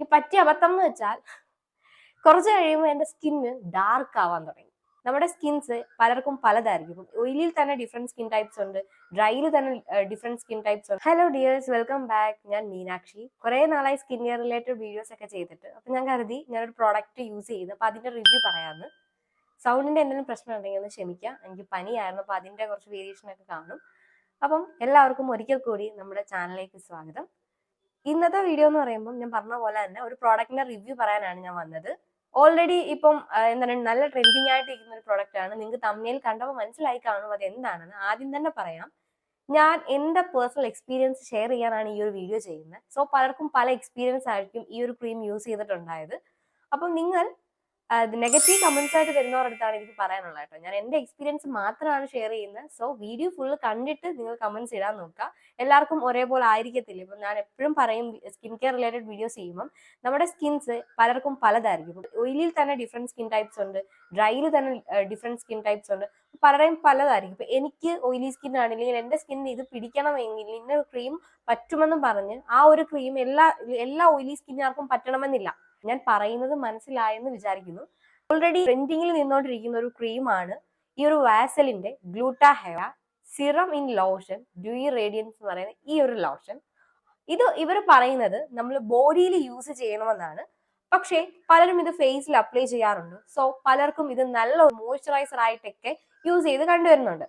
ഈ പറ്റിയ അബദ്ധം എന്ന് വെച്ചാൽ കുറച്ച് കഴിയുമ്പോൾ എന്റെ സ്കിന്ന് ഡാർക്ക് ആവാൻ തുടങ്ങി. നമ്മുടെ സ്കിൻസ് പലർക്കും പലതായിരിക്കും. ഓയിലിൽ തന്നെ ഡിഫറെന്റ് സ്കിൻ ടൈപ്സ് ഉണ്ട്. ഡ്രൈയിൽ തന്നെ ഡിഫറെന്റ് സ്കിൻ ടൈപ്സ് ഉണ്ട്. ഹലോ ഡിയേഴ്സ് വെൽക്കം ബാക്ക് ഞാൻ മീനാക്ഷി. കുറേ നാളായി സ്കിൻ കെയർ റിലേറ്റഡ് വീഡിയോസ് ഒക്കെ ചെയ്തിട്ട്. അപ്പം ഞാൻ കരുതി ഞാനൊരു പ്രോഡക്റ്റ് യൂസ് ചെയ്ത് അപ്പം അതിന്റെ റിവ്യൂ പറയാമെന്ന് സൗണ്ടിന്റെ എന്തെങ്കിലും പ്രശ്നം ഉണ്ടെങ്കിൽ ഒന്ന് ക്ഷമിക്കാം. എനിക്ക് പനിയായിരുന്നു. അപ്പോൾ അതിന്റെ കുറച്ച് വേരിയേഷനൊക്കെ കാണും. അപ്പം എല്ലാവർക്കും ഒരിക്കൽ കൂടി നമ്മുടെ ചാനലിലേക്ക് സ്വാഗതം. ഇന്നത്തെ വീഡിയോ എന്ന് പറയുമ്പോൾ ഞാൻ പറഞ്ഞ പോലെ തന്നെ ഒരു പ്രോഡക്റ്റിന്റെ റിവ്യൂ പറയാനാണ് ഞാൻ വന്നത്. ഓൾറെഡി ഇപ്പം എന്താ എന്താണ് നല്ല ട്രെൻഡിങ് ആയിട്ട് ഇരിക്കുന്ന ഒരു പ്രോഡക്റ്റ് ആണ്. നിങ്ങൾക്ക് തമ്മിൽ കണ്ടപ്പോൾ മനസ്സിലായി കാണും അത് എന്താണെന്ന് ആദ്യം തന്നെ പറയാം. ഞാൻ എന്റെ പേഴ്സണൽ എക്സ്പീരിയൻസ് ഷെയർ ചെയ്യാനാണ് ഈ ഒരു വീഡിയോ ചെയ്യുന്നത്. സോ പലർക്കും പല എക്സ്പീരിയൻസ് ആയിരിക്കും ഈ ഒരു ക്രീം യൂസ് ചെയ്തിട്ടുണ്ടായത്. അപ്പം നിങ്ങൾ നെഗറ്റീവ് കമന്റ്സ് ആയിട്ട് വരുന്നവരടുത്താണ് എനിക്ക് പറയാനുള്ളത് കേട്ടോ. ഞാൻ എന്റെ എക്സ്പീരിയൻസ് മാത്രമാണ് ഷെയർ ചെയ്യുന്നത്. സോ വീഡിയോ ഫുള്ള് കണ്ടിട്ട് നിങ്ങൾ കമന്റ്സ് ഇടാൻ നോക്കുക. എല്ലാവർക്കും ഒരേപോലെ ആയിരിക്കത്തില്ല? ഇപ്പം ഞാൻ എപ്പോഴും പറയും സ്കിൻ കെയർ റിലേറ്റഡ് വീഡിയോസ് ചെയ്യുമ്പം നമ്മുടെ സ്കിൻസ് പലർക്കും പലതായിരിക്കും. ഓയിലിൽ തന്നെ ഡിഫറെന്റ് സ്കിൻ ടൈപ്സ് ഉണ്ട്. ഡ്രൈയിൽ തന്നെ ഡിഫറെന്റ് സ്കിൻ ടൈപ്സ് ഉണ്ട്. പലരെയും പലതായിരിക്കും. ഇപ്പൊ എനിക്ക് ഓയിലി സ്കിൻ ആണെങ്കിൽ എന്റെ സ്കിൻ ഇത് പിടിക്കണമെങ്കിൽ ഇന്ന ക്രീം പറ്റുമെന്ന് പറഞ്ഞ് ആ ഒരു ക്രീം എല്ലാ എല്ലാ ഓയിലി സ്കിന്നാർക്കും പറ്റണമെന്നില്ല. ഞാൻ പറയുന്നത് മനസ്സിലായെന്ന് വിചാരിക്കുന്നു. ഓൾറെഡി ട്രെൻഡിങ്ങിൽ നിന്നുകൊണ്ടിരിക്കുന്ന ഒരു ക്രീമാണ് ഈ ഒരു വാസലിന്റെ gluta hair serum in lotion dewy radiance എന്ന് പറയുന്ന ഈ ഒരു ലോഷൻ ഇത് ഇവർ പറയുന്നത് നമ്മൾ ബോഡിയിൽ യൂസ് ചെയ്യണമെന്നാണ്. പക്ഷേ പലരും ഇത് ഫേസിൽ അപ്ലൈ ചെയ്യാറുണ്ട്. സോ പലർക്കും ഇത് നല്ല മോയ്സ്ചറൈസർ ആയിട്ടൊക്കെ യൂസ് ചെയ്ത് കണ്ടുവരുന്നുണ്ട്.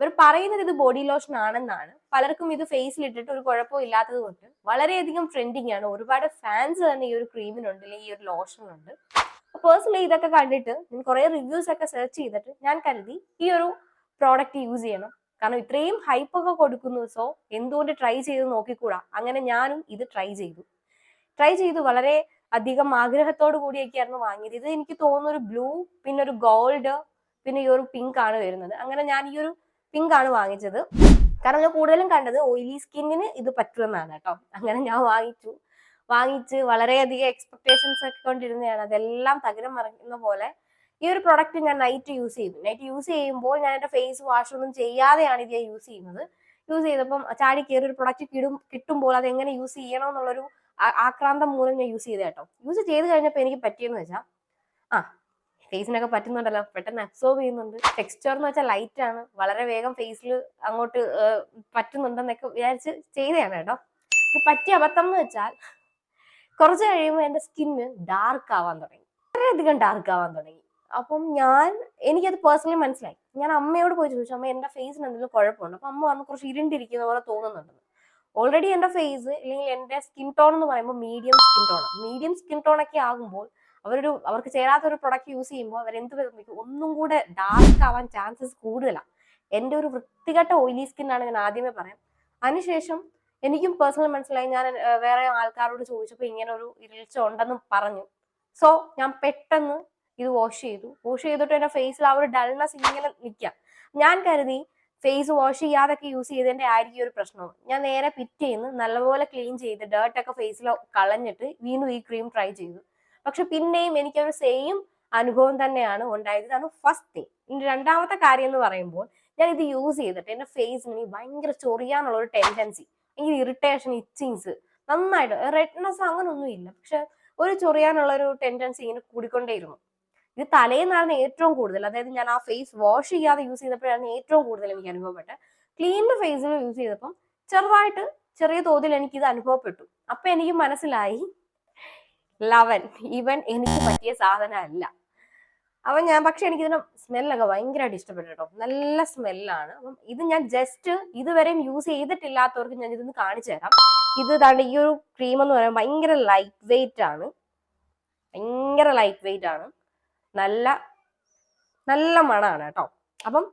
ഇവർ പറയുന്നത് ഇത് ബോഡി ലോഷൻ ആണെന്നാണ്. പലർക്കും ഇത് ഫേസിൽ ഇട്ടിട്ട് ഒരു കുഴപ്പവും ഇല്ലാത്തത് കൊണ്ട് വളരെയധികം ട്രെൻഡിങ് ആണ്. ഒരുപാട് ഫാൻസ് തന്നെ ഈ ഒരു ക്രീമിനുണ്ട് അല്ലെങ്കിൽ ഈ ഒരു ലോഷനുണ്ട് പേഴ്സണലി ഇതൊക്കെ കണ്ടിട്ട് ഞാൻ കുറെ റിവ്യൂസ് ഒക്കെ സെർച്ച് ചെയ്തിട്ട് ഞാൻ കരുതി ഈ ഒരു പ്രോഡക്റ്റ് യൂസ് ചെയ്യണം. കാരണം ഇത്രയും ഹൈപ്പ് ഒക്കെ കൊടുക്കുന്നു. സോ എന്തുകൊണ്ട് ട്രൈ ചെയ്ത് നോക്കിക്കൂടാ? അങ്ങനെ ഞാനും ഇത് ട്രൈ ചെയ്തു. ട്രൈ ചെയ്തു. വളരെ അധികം ആഗ്രഹത്തോടു കൂടിയൊക്കെയായിരുന്നു വാങ്ങിയത്. ഇത് എനിക്ക് തോന്നുന്നു ഒരു ബ്ലൂ പിന്നെ ഒരു ഗോൾഡ് പിന്നെ ഈ ഒരു പിങ്ക് ആണ് വരുന്നത്. അങ്ങനെ ഞാൻ ഈ ഒരു പിങ്ക് ആണ് വാങ്ങിച്ചത്. കാരണം ഞാൻ കൂടുതലും കണ്ടത് ഓയിലി സ്കിന്നിന് ഇത് പറ്റുമെന്നാണ് കേട്ടോ. അങ്ങനെ ഞാൻ വാങ്ങിച്ചു. വാങ്ങിച്ച് വളരെയധികം എക്സ്പെക്ടേഷൻസ് ഒക്കെ കൊണ്ടിരുന്നതാണ്. അതെല്ലാം തകരം മറിക്കുന്ന പോലെ ഈ ഒരു പ്രൊഡക്റ്റ് ഞാൻ നൈറ്റ് യൂസ് ചെയ്തു. നൈറ്റ് യൂസ് ചെയ്യുമ്പോൾ ഞാൻ എന്റെ ഫേസ് വാഷ് ഒന്നും ചെയ്യാതെയാണ് ഇത് യൂസ് ചെയ്യുന്നത്. യൂസ് ചെയ്തപ്പം ചാടി കയറി ഒരു പ്രൊഡക്റ്റ് കിടും കിട്ടുമ്പോൾ അത് എങ്ങനെ യൂസ് ചെയ്യണം എന്നുള്ളൊരു ആക്രാന്തം മൂലം ഞാൻ യൂസ് ചെയ്തേട്ടോ യൂസ് ചെയ്ത് കഴിഞ്ഞപ്പോൾ എനിക്ക് പറ്റിയെന്ന് വെച്ചാൽ ആ ഫേസിനൊക്കെ പറ്റുന്നുണ്ടല്ലോ. പെട്ടെന്ന് അബ്സോർബ് ചെയ്യുന്നുണ്ട്. ടെക്സ്ചർ എന്ന് വെച്ചാൽ ലൈറ്റ് ആണ്. വളരെ വേഗം ഫേസിൽ അങ്ങോട്ട് പറ്റുന്നുണ്ടെന്നൊക്കെ വിചാരിച്ച് ചെയ്തതാണ് കേട്ടോ. പറ്റിയ അബദ്ധം എന്ന് വെച്ചാൽ കുറച്ച് കഴിയുമ്പോൾ എന്റെ സ്കിന്ന് ഡാർക്ക് ആവാൻ തുടങ്ങി. വളരെയധികം ഡാർക്ക് ആവാൻ തുടങ്ങി. അപ്പം ഞാൻ എനിക്കത് പേഴ്സണലി മനസ്സിലായി. ഞാൻ അമ്മയോട് പോയി ചോദിച്ചു അമ്മ എന്റെ ഫേസിന് എന്തെങ്കിലും കുഴപ്പമുണ്ട്? അപ്പം അമ്മ പറഞ്ഞു കുറച്ച് ഇരുണ്ടിരിക്കുന്ന പോലെ തോന്നുന്നുണ്ടെന്ന് ഓൾറെഡി എന്റെ ഫേസ് അല്ലെങ്കിൽ എന്റെ സ്കിൻ ടോൺ എന്ന് പറയുമ്പോൾ medium skin tone medium skin tone ഒക്കെ ആകുമ്പോൾ അവരൊരു അവർക്ക് ചേരാത്ത ഒരു പ്രൊഡക്റ്റ് യൂസ് ചെയ്യുമ്പോൾ അവർ എന്ത് ഒന്നും കൂടെ ഡാർക്ക് ആവാൻ ചാൻസസ് കൂടുതലാണ് എന്റെ ഒരു വൃത്തികെട്ട ഓയിലി സ്കിൻ ആണ് ഞാൻ ആദ്യമേ പറയാം. അതിനുശേഷം എനിക്കും പേഴ്സണൽ മനസ്സിലായി. ഞാൻ വേറെ ആൾക്കാരോട് ചോദിച്ചപ്പോൾ ഇങ്ങനെ ഒരു ഇരുൾച്ച ഉണ്ടെന്ന് പറഞ്ഞു. സോ ഞാൻ പെട്ടെന്ന് ഇത് വാഷ് ചെയ്തു. വാഷ് ചെയ്തിട്ട് എന്റെ ഫേസിൽ ആ ഒരു ഡൾനെസ് ഇങ്ങനെ നിൽക്കാം ഞാൻ കരുതി ഫേസ് വാഷ് ചെയ്യാതൊക്കെ യൂസ് ചെയ്തതിന്റെ ആയിരിക്കും ഒരു പ്രശ്നം. ഞാൻ നേരെ പിറ്റേന്ന് നല്ലപോലെ ക്ലീൻ ചെയ്ത് ഡേർട്ടൊക്കെ ഫേസിൽ കളഞ്ഞിട്ട് വീണ്ടും ഈ ക്രീം ട്രൈ ചെയ്തു. പക്ഷെ പിന്നെയും എനിക്കൊരു സെയിം അനുഭവം തന്നെയാണ് ഉണ്ടായത്. ഇതാണ് ഫസ്റ്റ് തിങ് ഇനി രണ്ടാമത്തെ കാര്യം എന്ന് പറയുമ്പോൾ ഞാൻ ഇത് യൂസ് ചെയ്തിട്ട് എന്റെ ഫേസിന് ഭയങ്കര ചൊറിയാനുള്ള ഒരു ടെൻഡൻസി ഈ ഇറിറ്റേഷൻ ഇച്ചിങ്സ് നന്നായിട്ട് റെഡ്നെസ് അങ്ങനൊന്നും ഇല്ല. പക്ഷെ ഒരു ചൊറിയാനുള്ള ഒരു ടെൻഡൻസി ഇങ്ങനെ കൂടിക്കൊണ്ടേയിരുന്നു. ഇത് തലേന്നാണ് ഏറ്റവും കൂടുതൽ. അതായത് ഞാൻ ആ ഫേസ് വാഷ് ചെയ്യാതെ യൂസ് ചെയ്തപ്പോഴാണ് ഏറ്റവും കൂടുതൽ എനിക്ക് അനുഭവപ്പെട്ടത്. ക്ലീൻഡ് ഫേസിൽ യൂസ് ചെയ്തപ്പം ചെറുതായിട്ട് ചെറിയ തോതിൽ എനിക്ക് ഇത് അനുഭവപ്പെട്ടു. അപ്പൊ എനിക്ക് മനസ്സിലായി ലവൻ. ഇവൻ എനിക്ക് പറ്റിയ സാധനമല്ല. അവൻ ഞാൻ പക്ഷെ എനിക്ക് ഇതിന്റെ സ്മെല്ലൊക്കെ ഭയങ്കരമായിട്ട് ഇഷ്ടപ്പെട്ടു കേട്ടോ. നല്ല സ്മെല്ലാണ്. അപ്പം ഇത് ഞാൻ ജസ്റ്റ് ഇതുവരെയും യൂസ് ചെയ്തിട്ടില്ലാത്തവർക്ക് ഞാൻ ഇതൊന്ന് കാണിച്ചു തരാം. ഇത് താണ്ട് ഈ ഒരു ക്രീം എന്ന് പറയുമ്പോൾ ഭയങ്കര ലൈറ്റ് വെയിറ്റ് ആണ്. ഭയങ്കര ലൈറ്റ് വെയിറ്റ് ആണ്. നല്ല നല്ല മണമാണ് കേട്ടോ. അപ്പം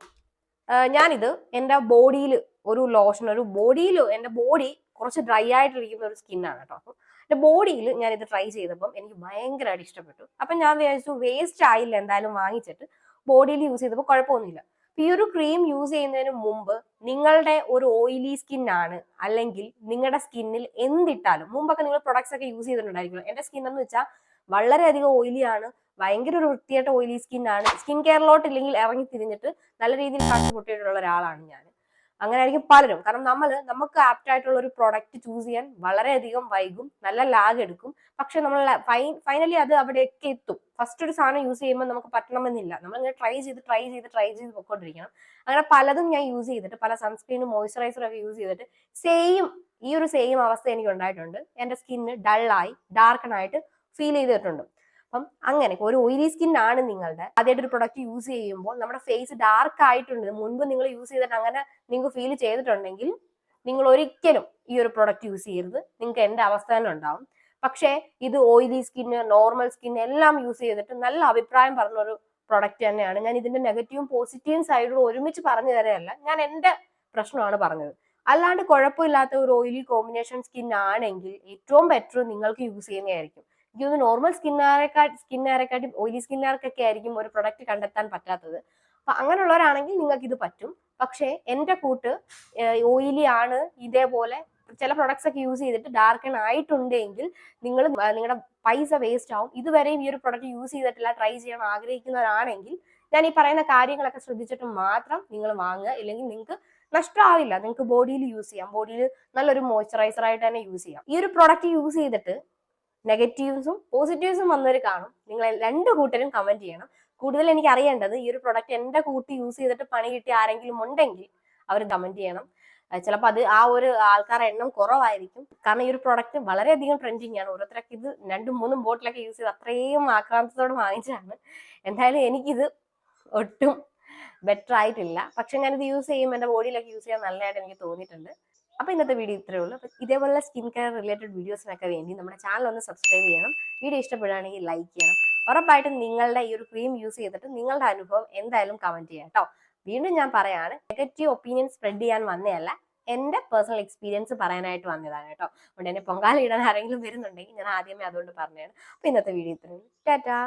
ഞാനിത് എന്റെ ബോഡിയിൽ ഒരു ലോഷൻ ഒരു ബോഡിയിൽ എന്റെ ബോഡി കുറച്ച് ഡ്രൈ ആയിട്ടിരിക്കുന്ന ഒരു സ്കിന്നാണ് കേട്ടോ. അപ്പം എന്റെ ബോഡിയിൽ ഞാൻ ഇത് ട്രൈ ചെയ്തപ്പം എനിക്ക് ഭയങ്കരമായിട്ട് ഇഷ്ടപ്പെട്ടു. അപ്പം ഞാൻ വിചാരിച്ചു വേസ്റ്റ് ആയില്ല എന്തായാലും വാങ്ങിച്ചിട്ട് ബോഡിയിൽ യൂസ് ചെയ്തപ്പോൾ കുഴപ്പമൊന്നുമില്ല. ഈ ഒരു ക്രീം യൂസ് ചെയ്യുന്നതിന് മുമ്പ് നിങ്ങളുടെ ഒരു ഓയിലി സ്കിൻ ആണ് അല്ലെങ്കിൽ നിങ്ങളുടെ സ്കിന്നിൽ എന്തിട്ടാലും മുമ്പൊക്കെ നിങ്ങൾ പ്രൊഡക്ട്സ് ഒക്കെ യൂസ് ചെയ്തിട്ടുണ്ടായിരിക്കും എന്റെ സ്കിൻ എന്ന് വെച്ചാൽ വളരെയധികം ഓയിലി ആണ് ഭയങ്കര ഒരു വൃത്തിയായിട്ട് ഓയിലി സ്കിൻ ആണ്. സ്കിൻ കെയറിലോട്ട് ഇല്ലെങ്കിൽ ഇറങ്ങി തിരിഞ്ഞിട്ട് നല്ല രീതിയിൽ കഷ്ടപ്പെട്ടിട്ടുള്ള ഒരാളാണ് ഞാൻ അങ്ങനെ ആയിരിക്കും പലരും. കാരണം നമ്മൾ നമുക്ക് ആപ്റ്റ് ആയിട്ടുള്ള ഒരു പ്രോഡക്റ്റ് ചൂസ് ചെയ്യാൻ വളരെയധികം വൈകും. നല്ല ലാഗ് എടുക്കും. പക്ഷെ നമ്മൾ ഫൈനലി അത് അവിടെയൊക്കെ എത്തും. ഫസ്റ്റ് ഒരു സാധനം യൂസ് ചെയ്യുമ്പോൾ നമുക്ക് പറ്റണമെന്നില്ല. നമ്മൾ ഇങ്ങനെ ട്രൈ ചെയ്ത് ട്രൈ ചെയ്ത് ട്രൈ ചെയ്ത് പൊക്കോണ്ടിരിക്കണം അങ്ങനെ പലതും ഞാൻ യൂസ് ചെയ്തിട്ട് പല സൺസ്ക്രീനും മോയ്സ്ചറൈസറും ഒക്കെ യൂസ് ചെയ്തിട്ട് സെയിം ഈ ഒരു സെയിം അവസ്ഥ എനിക്ക് ഉണ്ടായിട്ടുണ്ട്. എന്റെ സ്കിന്ന് ഡള്ളായി ഡാർക്കണായിട്ട് ഫീൽ ചെയ്തിട്ടുണ്ട്. അപ്പം അങ്ങനെ ഒരു ഓയിലി സ്കിൻ ആണ് നിങ്ങളുടെ. ആദ്യമായിട്ട് ഒരു പ്രൊഡക്റ്റ് യൂസ് ചെയ്യുമ്പോൾ നമ്മുടെ ഫേസ് ഡാർക്ക് ആയിട്ടുണ്ട്. മുൻപ് നിങ്ങൾ യൂസ് ചെയ്തിട്ട് അങ്ങനെ നിങ്ങൾക്ക് ഫീൽ ചെയ്തിട്ടുണ്ടെങ്കിൽ നിങ്ങൾ ഒരിക്കലും ഈ ഒരു പ്രൊഡക്റ്റ് യൂസ് ചെയ്യരുത്. നിങ്ങൾക്ക് എന്റെ അവസ്ഥ തന്നെ ഉണ്ടാവും. പക്ഷേ ഇത് ഓയിലി സ്കിന്ന് നോർമൽ സ്കിൻ എല്ലാം യൂസ് ചെയ്തിട്ട് നല്ല അഭിപ്രായം പറഞ്ഞ ഒരു പ്രൊഡക്റ്റ് തന്നെയാണ്. ഞാൻ ഇതിന്റെ നെഗറ്റീവും പോസിറ്റീവും സൈഡും ഒരുമിച്ച് പറഞ്ഞു തരാനല്ല. ഞാൻ എന്റെ പ്രശ്നമാണ് പറഞ്ഞത്. അല്ലാണ്ട് കുഴപ്പമില്ലാത്ത ഒരു ഓയിലി കോമ്പിനേഷൻ സ്കിൻ ആണെങ്കിൽ ഏറ്റവും ബെറ്റർ നിങ്ങൾക്ക് യൂസ് ചെയ്യുന്നതായിരിക്കും. എനിക്ക് തോന്നുന്നു നോർമൽ സ്കിന്നുകാരെക്കാട്ടി സ്കിന്നുകാരെക്കാട്ടി ഓയിലി സ്കിന്നുകാർക്കൊക്കെ ആയിരിക്കും ഒരു പ്രൊഡക്റ്റ് കണ്ടെത്താൻ പറ്റാത്തത്. അപ്പൊ അങ്ങനെയുള്ളവരാണെങ്കിൽ നിങ്ങൾക്ക് ഇത് പറ്റും. പക്ഷേ എന്റെ കൂട്ട് ഓയിലി ആണ് ഇതേപോലെ ചില പ്രൊഡക്ട്സ് ഒക്കെ യൂസ് ചെയ്തിട്ട് ഡാർക്കൺ ആയിട്ടുണ്ടെങ്കിൽ നിങ്ങൾ നിങ്ങളുടെ പൈസ വേസ്റ്റ് ആവും. ഇതുവരെയും ഈ ഒരു പ്രൊഡക്റ്റ് യൂസ് ചെയ്തിട്ടില്ല ട്രൈ ചെയ്യാൻ ആഗ്രഹിക്കുന്നവരാണെങ്കിൽ ഞാൻ ഈ പറയുന്ന കാര്യങ്ങളൊക്കെ ശ്രദ്ധിച്ചിട്ട് മാത്രം നിങ്ങൾ വാങ്ങുക. ഇല്ലെങ്കിൽ നിങ്ങൾക്ക് നഷ്ടമാവില്ല നിങ്ങൾക്ക് ബോഡിയിൽ യൂസ് ചെയ്യാം. ബോഡിയിൽ നല്ലൊരു മോയ്സ്ചറൈസർ ആയിട്ട് തന്നെ യൂസ് ചെയ്യാം. ഈ ഒരു പ്രൊഡക്റ്റ് യൂസ് ചെയ്തിട്ട് നെഗറ്റീവ്സും പോസിറ്റീവ്സും വന്നവർ കാണും. നിങ്ങൾ രണ്ട് കൂട്ടരും കമന്റ് ചെയ്യണം. കൂടുതൽ എനിക്ക് അറിയേണ്ടത് ഈ ഒരു പ്രൊഡക്റ്റ് എന്റെ കൂട്ടി യൂസ് ചെയ്തിട്ട് പണി കിട്ടി ആരെങ്കിലും ഉണ്ടെങ്കിൽ അവർ കമന്റ് ചെയ്യണം. ചിലപ്പോൾ അത് ആ ഒരു ആൾക്കാരുടെ എണ്ണം കുറവായിരിക്കും. കാരണം ഈ ഒരു പ്രൊഡക്റ്റ് വളരെയധികം ട്രെൻഡിങ് ആണ്. ഓരോരുത്തരൊക്കെ ഇത് രണ്ടും മൂന്നും ബോട്ടിലൊക്കെ യൂസ് ചെയ്ത് അത്രയും ആക്രാന്തത്തോട് വാങ്ങിച്ചതാണ്. എന്തായാലും എനിക്കിത് ഒട്ടും ബെറ്റർ ആയിട്ടില്ല. പക്ഷെ ഞാനിത് യൂസ് ചെയ്യുമ്പോൾ എന്റെ ബോഡിയിലൊക്കെ യൂസ് ചെയ്യാൻ നല്ലതായിട്ട് എനിക്ക് തോന്നിയിട്ടുണ്ട്. അപ്പൊ ഇന്നത്തെ വീഡിയോ ഇത്രേ ഉള്ളൂ. ഇതേപോലെ സ്കിൻ കെയർ റിലേറ്റഡ് വീഡിയോസിനൊക്കെ വേണ്ടി നമ്മുടെ ചാനൽ ഒന്ന് സബ്സ്ക്രൈബ് ചെയ്യണം. വീഡിയോ ഇഷ്ടപ്പെടുകയാണെങ്കിൽ ലൈക്ക് ചെയ്യണം. ഉറപ്പായിട്ടും നിങ്ങളുടെ ഈ ഒരു ക്രീം യൂസ് ചെയ്തിട്ട് നിങ്ങളുടെ അനുഭവം എന്തായാലും കമന്റ് ചെയ്യാം കേട്ടോ വീണ്ടും ഞാൻ പറയാണ് നെഗറ്റീവ് ഒപ്പീനിയൻ സ്പ്രെഡ് ചെയ്യാൻ വന്നതല്ല എന്റെ പേഴ്സണൽ എക്സ്പീരിയൻസ് പറയാനായിട്ട് വന്നതാണ് കേട്ടോ അതുകൊണ്ട് എന്നെ പൊങ്കാല ഇടാൻ ആരെങ്കിലും വരുന്നുണ്ടെങ്കിൽ ഞാൻ ആദ്യമേ അതുകൊണ്ട് പറഞ്ഞതാണ്. അപ്പൊ ഇന്നത്തെ വീഡിയോ ഇത്രേ ഉള്ളൂ. ടാറ്റാ.